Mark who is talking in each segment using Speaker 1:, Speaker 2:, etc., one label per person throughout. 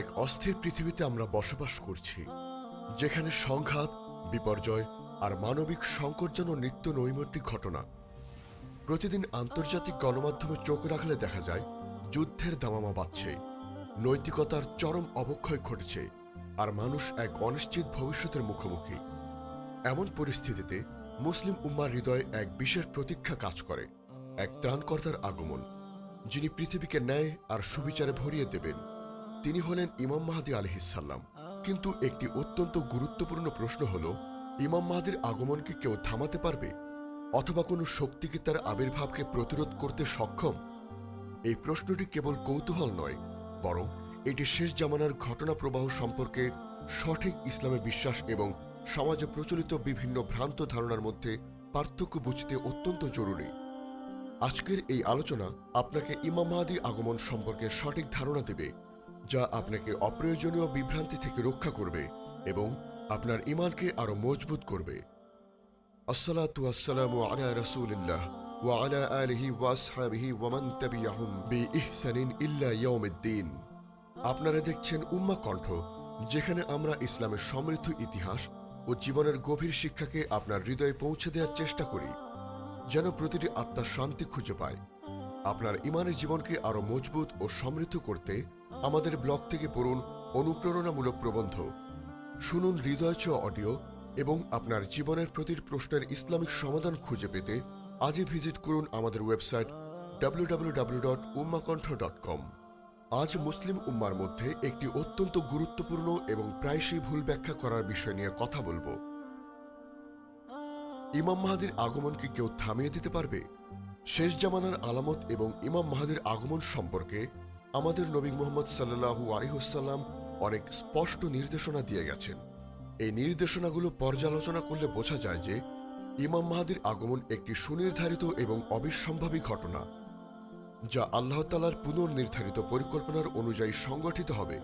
Speaker 1: এক অস্থির পৃথিবীতে আমরা বসবাস করছি, যেখানে সংঘাত, বিপর্যয় আর মানবিক সংকট যেন নিত্য নৈমিত্তিক ঘটনা। প্রতিদিন আন্তর্জাতিক গণমাধ্যমে চোখ রাখলে দেখা যায়, যুদ্ধের দামামা বাড়ছে, নৈতিকতার চরম অবক্ষয় ঘটেছে, আর মানুষ এক অনিশ্চিত ভবিষ্যতের মুখোমুখি। এমন পরিস্থিতিতে মুসলিম উম্মার হৃদয়ে এক বিশেষ প্রতীক্ষা কাজ করে, এক ত্রাণকর্তার আগমন, যিনি পৃথিবীকে ন্যায় আর সুবিচারে ভরিয়ে দেবেন। তিনি হলেন ইমাম মাহাদি আলহিসাল্লাম কিন্তু একটি অত্যন্ত গুরুত্বপূর্ণ প্রশ্ন হল, ইমাম মাহাদির আগমন কি কেউ থামাতে পারবে? অথবা কোনো শক্তি কি তার আবির্ভাবকে প্রতিরোধ করতে সক্ষম? এই প্রশ্নটি কেবল কৌতূহল নয়, বরং এটি শেষ জামানার ঘটনা প্রবাহ সম্পর্কে সঠিক ইসলামে বিশ্বাস এবং সমাজে প্রচলিত বিভিন্ন ভ্রান্ত ধারণার মধ্যে পার্থক্য বুঝতে অত্যন্ত জরুরি। আজকের এই আলোচনা আপনাকে ইমাম মাহাদি আগমন সম্পর্কে সঠিক ধারণা দেবে। যা আপনাকে অপ্রয়োজনীয় বিভ্রান্তি থেকে রক্ষা করবে এবং আপনার ইমানকে আরও মজবুত করবে। আপনারা দেখছেন উম্মা কণ্ঠ, যেখানে আমরা ইসলামের সমৃদ্ধ ইতিহাস ও জীবনের গভীর শিক্ষাকে আপনার হৃদয়ে পৌঁছে দেওয়ার চেষ্টা করি, যেন প্রতিটি আত্মার শান্তি খুঁজে পায়। আপনার ইমানের জীবনকে আরও মজবুত ও সমৃদ্ধ করতে আমাদের ব্লগ থেকে পড়ুন অনুপ্রেরণামূলক প্রবন্ধ। শুনুন হৃদয় ছোঁয়া অডিও এবং আপনার জীবনের প্রতিটি প্রশ্নের ইসলামিক সমাধান খুঁজে পেতে আজই ভিজিট করুন আমাদের ওয়েবসাইট www.ummakantha.com আজ মুসলিম উম্মার মধ্যে একটি অত্যন্ত গুরুত্বপূর্ণ এবং প্রায়শই ভুল ব্যাখ্যা করার বিষয় নিয়ে কথা বলব। ইমাম মাহাদির আগমন কি কেউ থামিয়ে দিতে পারবে? শেষ জামানার আলামত এবং ইমাম মাহাদির আগমন সম্পর্কে আমাদের নবী মোহাম্মদ সাল্লাহু আলিহসাল্লাম অনেক স্পষ্ট নির্দেশনা দিয়ে গেছেন। এই নির্দেশনাগুলো পর্যালোচনা করলে বোঝা যায় যে ইমাম মাহাদির আগমন একটি সুনির্ধারিত এবং অবিসম্ভাবী ঘটনা, যা আল্লাহ তালার পুনর্নির্ধারিত পরিকল্পনার অনুযায়ী সংগঠিত হবে।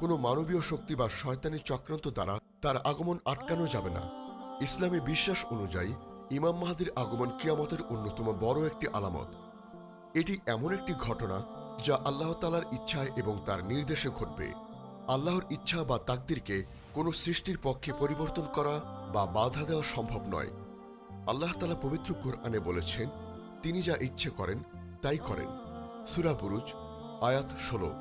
Speaker 1: কোনো মানবীয় শক্তি বা শয়তানি চক্রান্ত দ্বারা তার আগমন আটকানো যাবে না। ইসলামী বিশ্বাস অনুযায়ী, ইমাম মাহাদির আগমন কিয়ামতের অন্যতম বড় একটি আলামত। এটি এমন একটি ঘটনা যা আল্লাহ তালার ইচ্ছায় এবং তার নির্দেশে ঘটবে। আল্লাহর ইচ্ছা বা তাকদিরকে কোনো সৃষ্টির পক্ষে পরিবর্তন করা বা বাধা দেওয়া সম্ভব নয়। আল্লাহ তালা পবিত্র কোরআনে বলেছেন, তিনি যা ইচ্ছে করেন, তাই করেন। সুরা বুরুজ, আয়াত ষোলো।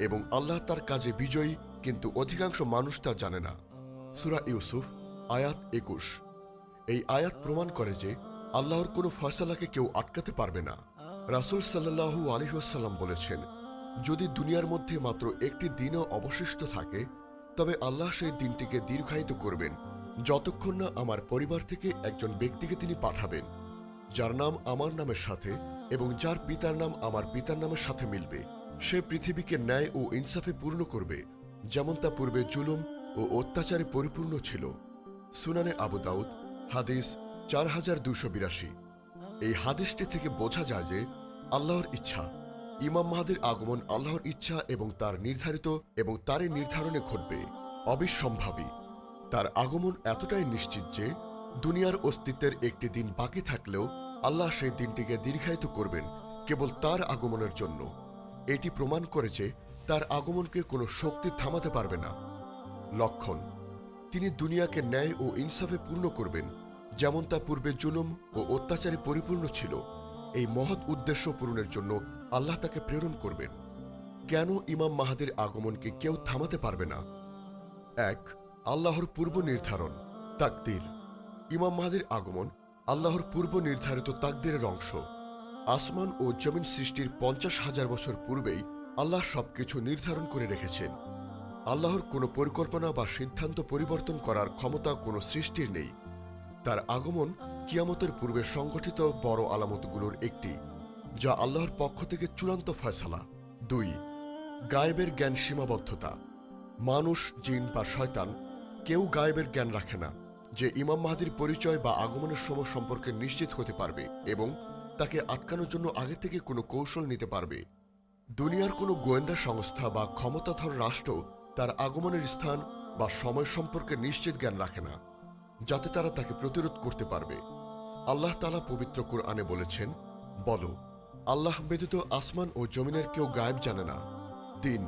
Speaker 1: এবং আল্লাহ তার কাজে বিজয়ী, কিন্তু অধিকাংশ মানুষ তা জানে না। সুরা ইউসুফ, আয়াত একুশ। এই আয়াত প্রমাণ করে যে আল্লাহর কোনো ফয়সালাকে কেউ আটকাতে পারবে না। রাসুল সাল্লাহু আলিহাসাল্লাম বলেছেন, যদি দুনিয়ার মধ্যে মাত্র একটি দিনও অবশিষ্ট থাকে, তবে আল্লাহ সেই দিনটিকে দীর্ঘায়িত করবেন, যতক্ষণ না আমার পরিবার থেকে একজন ব্যক্তিকে তিনি পাঠাবেন, যার নাম আমার নামের সাথে এবং যার পিতার নাম আমার পিতার নামের সাথে মিলবে। সে পৃথিবীকে ন্যায় ও ইনসাফে পূর্ণ করবে, যেমন তা পূর্বে জুলুম ও অত্যাচারে পরিপূর্ণ ছিল। সুনানে আবু দাউদ, হাদিস চার হাজার দুশো বিরাশি। এই হাদিসটি থেকে বোঝা যায় যে আল্লাহর ইচ্ছা, ইমাম মাহাদির আগমন আল্লাহর ইচ্ছা এবং তার নির্ধারিত এবং তারই নির্ধারণে ঘটবে, অবিসম্ভাবী। তার আগমন এতটাই নিশ্চিত যে দুনিয়ার অস্তিত্বের একটি দিন বাকি থাকলেও আল্লাহ সেই দিনটিকে দীর্ঘায়িত করবেন কেবল তার আগমনের জন্য। এটি প্রমাণ করেছে তার আগমনকে কোনো শক্তি থামাতে পারবে না। লক্ষণ, তিনি দুনিয়াকে ন্যায় ও ইনসাফে পূর্ণ করবেন যেমন তা পূর্বে জুলুম ও অত্যাচারে পরিপূর্ণ ছিল, এই মহৎ উদ্দেশ্য পূরণের জন্য আল্লাহ তাকে প্রেরণ করবেন। কেন ইমাম মাহাদের আগমনকে কেউ থামাতে পারবে না? এক, আল্লাহর পূর্ব নির্ধারণ, তাকদির। ইমাম মাহাদের আগমন আল্লাহর পূর্ব নির্ধারিত তাকদিরের অংশ। আসমান ও জমিন সৃষ্টির পঞ্চাশ হাজার বছর পূর্বেই আল্লাহ সবকিছু নির্ধারণ করে রেখেছেন। আল্লাহর কোনো পরিকল্পনা বা সিদ্ধান্ত পরিবর্তন করার ক্ষমতা কোনো সৃষ্টির নেই। তার আগমন কিয়ামতের পূর্বে সংগঠিত বড় আলামতগুলোর একটি, যা আল্লাহর পক্ষ থেকে চূড়ান্ত ফয়সালা। দুই, গায়েবের জ্ঞান সীমাবদ্ধতা। মানুষ, জিন বা শয়তান, কেউ গায়েবের জ্ঞান রাখে না, যে ইমাম মাহাদির পরিচয় বা আগমনের সময় সম্পর্কে নিশ্চিত হতে পারবে এবং তাকে আটকানোর জন্য আগে থেকে কোনো কৌশল নিতে পারবে। দুনিয়ার কোনো গোয়েন্দা সংস্থা বা ক্ষমতাধর রাষ্ট্র তার আগমনের স্থান বা সময় সম্পর্কে নিশ্চিত জ্ঞান রাখে না। যাতে তারা তাকে প্রতিরোধ করতে পারবে। আল্লাহ তালা পবিত্র কোরআনে বলেছেন, বলো, আল্লাহ ব্যতীত আসমান ও জমিনের কেউ গায়েব জানে না। তিন,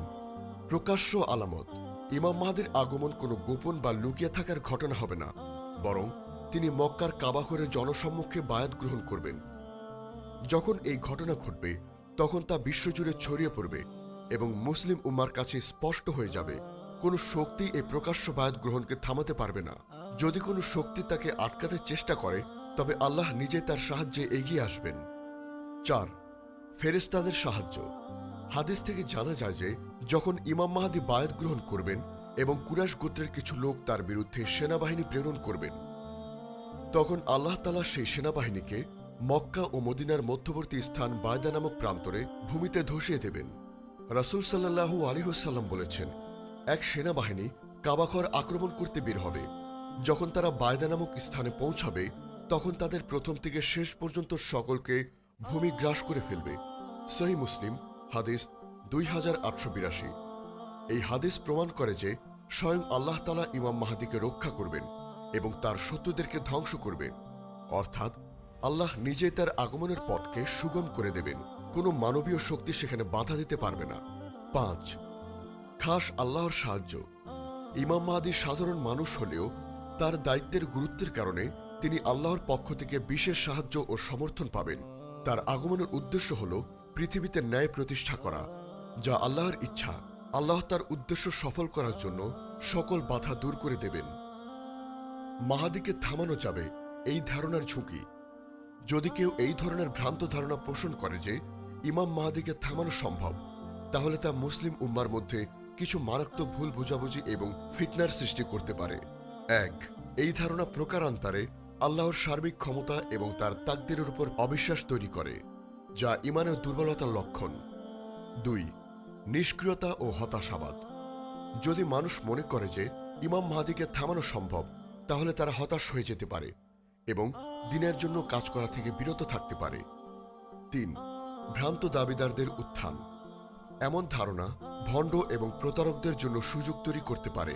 Speaker 1: প্রকাশ্য আলামত, ইমাম মাহাদির আগমন কোনো গোপন বা লুকিয়ে থাকার ঘটনা হবে না, বরং তিনি মক্কার কাবাঘরে জনসম্মুখে বায়াত গ্রহণ করবেন। যখন এই ঘটনা ঘটবে, তখন তা বিশ্বজুড়ে ছড়িয়ে পড়বে এবং মুসলিম উম্মার কাছে স্পষ্ট হয়ে যাবে, কোনো শক্তি এই প্রকাশ্য বায়াত গ্রহণকে থামাতে পারবে না। যদি কোনো শক্তি তাকে আটকাতে চেষ্টা করে, তবে আল্লাহ নিজে তার সাহায্যে এগিয়ে আসবেন। চার ফেরেস্তাদের সাহায্য। হাদিস থেকে জানা যায় যে, যখন ইমাম মাহাদি বায়াত গ্রহণ করবেন এবং কুরাশ গোত্রের কিছু লোক তার বিরুদ্ধে সেনাবাহিনী প্রেরণ করবেন, তখন আল্লাহ তালা সেই সেনাবাহিনীকে মক্কা ও মদিনার মধ্যবর্তী স্থান বায়দা নামক প্রান্তরে ভূমিতে ধসিয়ে দেবেন। রাসুল সাল্লাহু আলিহাল্লাম বলেছেন, এক সেনাবাহিনী কাবাখর আক্রমণ করতে বের হবে। যখন তারা বায়দা নামক স্থানে পৌঁছাবে, তখন তাদের প্রথম থেকে শেষ পর্যন্ত সকলকে ভূমি গ্রাস করে ফেলবে। সহি মুসলিম, হাদিস দুই হাজার আটশো বিরাশি। এই হাদিস প্রমাণ করে যে স্বয়ং আল্লাহ তালা ইমাম মাহাদিকে রক্ষা করবেন এবং তার শত্রুদেরকে ধ্বংস করবেন। অর্থাৎ আল্লাহ নিজে তার আগমনের পথকে সুগম করে দেবেন। কোনো মানবীয় শক্তি সেখানে বাধা দিতে পারবে না। পাঁচ, খাস আল্লাহর সাহায্য। ইমাম মাহাদি সাধারণ মানুষ হলেও তার দায়িত্বের গুরুত্বের কারণে তিনি আল্লাহর পক্ষ থেকে বিশেষ সাহায্য ও সমর্থন পাবেন। তার আগমনের উদ্দেশ্য হল পৃথিবীতে ন্যায় প্রতিষ্ঠা করা, যা আল্লাহর ইচ্ছা। আল্লাহ তার উদ্দেশ্য সফল করার জন্য সকল বাধা দূর করে দেবেন। মাহাদিকে থামানো যাবে এই ধারণার ঝুঁকি। যদি কেউ এই ধরনের ভ্রান্ত ধারণা পোষণ করে যে ইমাম মাহাদিকে থামানো সম্ভব, তাহলে তা মুসলিম উম্মার মধ্যে কিছু মারাত্মক ভুল বোঝাবুঝি এবং ফিতনার সৃষ্টি করতে পারে। এক, এই ধারণা প্রকারান্তরে আল্লাহর সার্বিক ক্ষমতা এবং তার তাকদিরের উপর অবিশ্বাস তৈরি করে, যা ইমানের দুর্বলতার লক্ষণ। দুই, নিষ্ক্রিয়তা ও হতাশাবাদ। যদি মানুষ মনে করে যে ইমাম মাহাদিকে থামানো সম্ভব, তাহলে তারা হতাশ হয়ে যেতে পারে এবং দিনের জন্য কাজ করা থেকে বিরত থাকতে পারে। তিন, ভ্রান্ত দাবিদারদের উত্থান। এমন ধারণা ভণ্ড এবং প্রতারকদের জন্য সুযোগ তৈরি করতে পারে।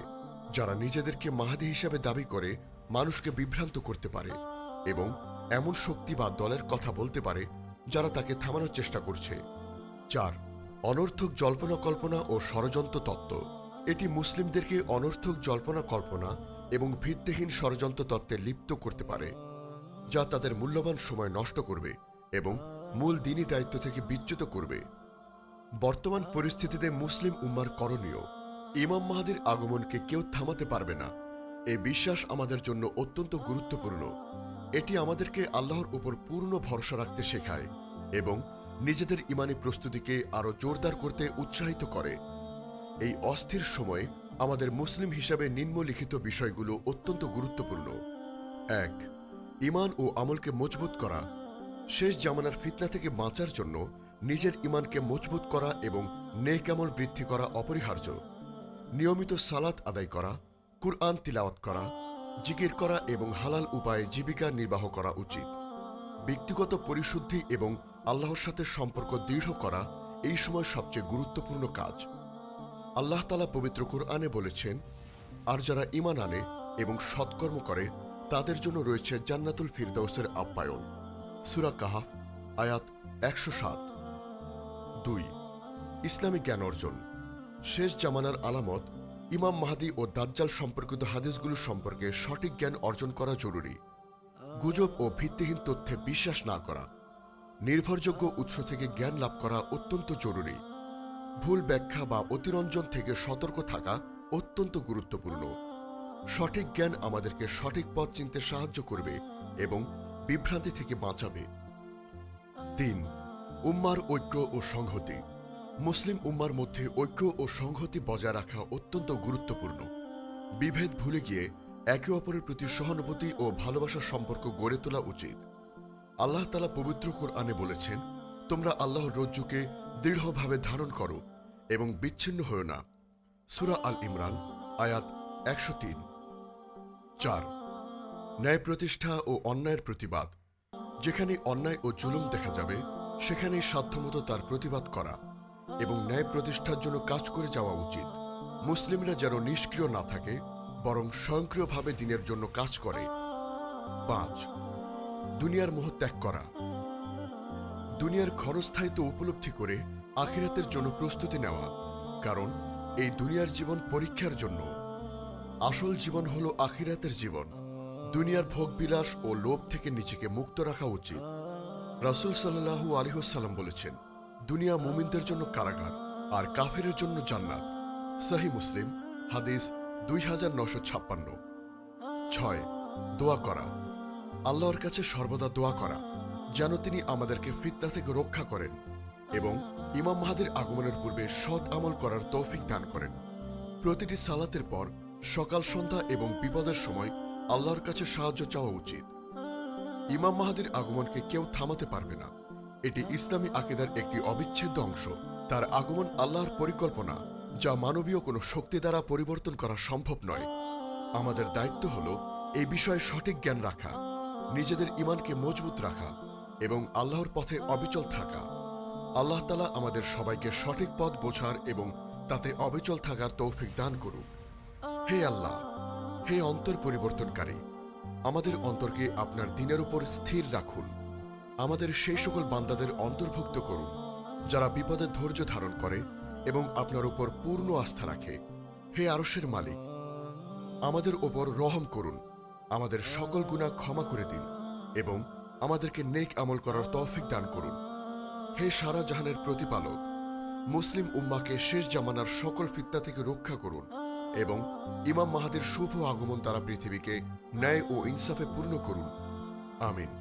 Speaker 1: যারা নিজেদেরকে মাহাদি হিসাবে দাবি করে মানুষকে বিভ্রান্ত করতে পারে এবং এমন শক্তি বা দলের কথা বলতে পারে যারা তাকে থামানোর চেষ্টা করছে। চার, অনর্থক জল্পনা কল্পনা ও ষড়যন্ত্র তত্ত্ব। এটি মুসলিমদেরকে অনর্থক জল্পনা কল্পনা এবং ভিত্তিহীন ষড়যন্ত্র তত্ত্বে লিপ্ত করতে পারে, যা তাদের মূল্যবান সময় নষ্ট করবে এবং মূল দিনী দায়িত্ব থেকে বিচ্যুত করবে। বর্তমান পরিস্থিতিতে মুসলিম উম্মার করণীয় ইমাম মাহাদির আগমনকে কেউ থামাতে পারবে না। এই বিশ্বাস আমাদের জন্য অত্যন্ত গুরুত্বপূর্ণ। এটি আমাদেরকে আল্লাহর উপর পূর্ণ ভরসা রাখতে শেখায় এবং নিজেদের ইমানি প্রস্তুতিকে আরও জোরদার করতে উৎসাহিত করে। এই অস্থির সময়ে আমাদের মুসলিম হিসাবে নিম্নলিখিত বিষয়গুলো অত্যন্ত গুরুত্বপূর্ণ। এক ইমান ও আমলকে মজবুত করা। শেষ জামানার ফিতনা থেকে বাঁচার জন্য নিজের ইমানকে মজবুত করা এবং নেকামল বৃদ্ধি করা অপরিহার্য। নিয়মিত সালাত আদায় করা, কুরআন তিলাওয়াত করা, জিকির করা এবং হালাল উপায়ে জীবিকা নির্বাহ করা উচিত। ব্যক্তিগত পরিশুদ্ধি এবং আল্লাহর সাথে সম্পর্ক দৃঢ় করা এই সময় সবচেয়ে গুরুত্বপূর্ণ কাজ। আল্লাহ তালা পবিত্র কুরআনে বলেছেন, আর যারা ইমান আনে এবং সৎকর্ম করে, তাদের জন্য রয়েছে জান্নাতুল ফিরদৌসের আপ্যায়ন। সুরা কাহাফ, আয়াত একশো সাত। দুই, ইসলামী জ্ঞান অর্জন। শেষ জামানার আলামত ইমাম মাহাদি ও দাজ্জাল সম্পর্কিত হাদিসগুলো সম্পর্কে সঠিক জ্ঞান অর্জন করা জরুরি। গুজব ও ভিত্তিহীন তথ্যে বিশ্বাস না করা, নির্ভরযোগ্য উৎস থেকে জ্ঞান লাভ করা অত্যন্ত জরুরি। ভুল ব্যাখ্যা বা অতিরঞ্জন থেকে সতর্ক থাকা অত্যন্ত গুরুত্বপূর্ণ। সঠিক জ্ঞান আমাদেরকে সঠিক পথ চিনতে সাহায্য করবে এবং বিভ্রান্তি থেকে বাঁচাবে। তিন, উম্মার ঐক্য ও সংহতি। মুসলিম উম্মার মধ্যে ঐক্য ও সংহতি বজায় রাখা অত্যন্ত গুরুত্বপূর্ণ। বিভেদ ভুলে গিয়ে একে অপরের প্রতি সহানুভূতি ও ভালোবাসার সম্পর্ক গড়ে তোলা উচিত। আল্লাহ তালা পবিত্র কোরআনে বলেছেন, তোমরা আল্লাহর রজ্জুকে দৃঢ়ভাবে ধারণ করো এবং বিচ্ছিন্ন হও না। সুরা আল ইমরান, আয়াত একশো তিন। চার, ন্যায় প্রতিষ্ঠা ও অন্যায়ের প্রতিবাদ। যেখানে অন্যায় ও জুলুম দেখা যাবে, সেখানেই সাধ্যমতো তার প্রতিবাদ করা। এবং ন্যায় প্রতিষ্ঠার জন্য কাজ করে যাওয়া উচিত। মুসলিমরা যেন নিষ্ক্রিয় না থাকে, বরং স্বয়ংক্রিয়ভাবে দিনের জন্য কাজ করে। পাঁচ, দুনিয়ার মোহ ত্যাগ করা। দুনিয়ার ক্ষণস্থায়িত্ব উপলব্ধি করে আখিরাতের জন্য প্রস্তুতি নেওয়া, কারণ এই দুনিয়ার জীবন পরীক্ষার জন্য। আসল জীবন হল আখিরাতের জীবন। দুনিয়ার ভোগবিলাস ও লোভ থেকে নিজেকে মুক্ত রাখা উচিত। রাসূল সাল্লাল্লাহু আলিহসাল্লাম বলেছেন দুনিয়া মুমিনদের জন্য কারাগার আর কাফেরের জন্য জান্নাত। সহি মুসলিম, হাদিস দুই হাজার নশো ছাপ্পান্ন। ছয়, দোয়া করা। আল্লাহর কাছে সর্বদা দোয়া করা, যেন তিনি আমাদেরকে ফিতনা থেকে রক্ষা করেন এবং ইমাম মাহাদের আগমনের পূর্বে সৎ আমল করার তৌফিক দান করেন। প্রতিটি সালাতের পর সকাল, সন্ধ্যা এবং বিপদের সময় আল্লাহর কাছে সাহায্য চাওয়া উচিত। ইমাম মাহাদির আগমনকে কেউ থামাতে পারবে না। এটি ইসলামী আকিদার একটি অবিচ্ছেদ্য অংশ। তার আগমন আল্লাহর পরিকল্পনা, যা মানবীয় কোনো শক্তি দ্বারা পরিবর্তন করা সম্ভব নয়। আমাদের দায়িত্ব হল এই বিষয়ে সঠিক জ্ঞান রাখা, নিজেদের ইমানকে মজবুত রাখা এবং আল্লাহর পথে অবিচল থাকা। আল্লাহ তালা আমাদের সবাইকে সঠিক পথ বোঝার এবং তাতে অবিচল থাকার তৌফিক দান করুক। হে আল্লাহ, হে অন্তর পরিবর্তনকারী, আমাদের অন্তরকে আপনার দিনের উপর স্থির রাখুন। আমাদের সেই সকল বান্দাদের অন্তর্ভুক্ত করুন, যারা বিপদে ধৈর্য ধারণ করে এবং আপনার উপর পূর্ণ আস্থা রাখে। হে আরশের মালিক, আমাদের ওপর রহম করুন, আমাদের সকল গুণা ক্ষমা করে দিন এবং আমাদেরকে নেক আমল করার তৌফিক দান করুন। হে সারা জাহানের প্রতিপালক, মুসলিম উম্মাকে শেষ জামানার সকল ফিতনা থেকে রক্ষা করুন এবং ইমাম মাহাদের শুভ আগমন দ্বারা পৃথিবীকে ন্যায় ও ইনসাফে পূর্ণ করুন। আমিন।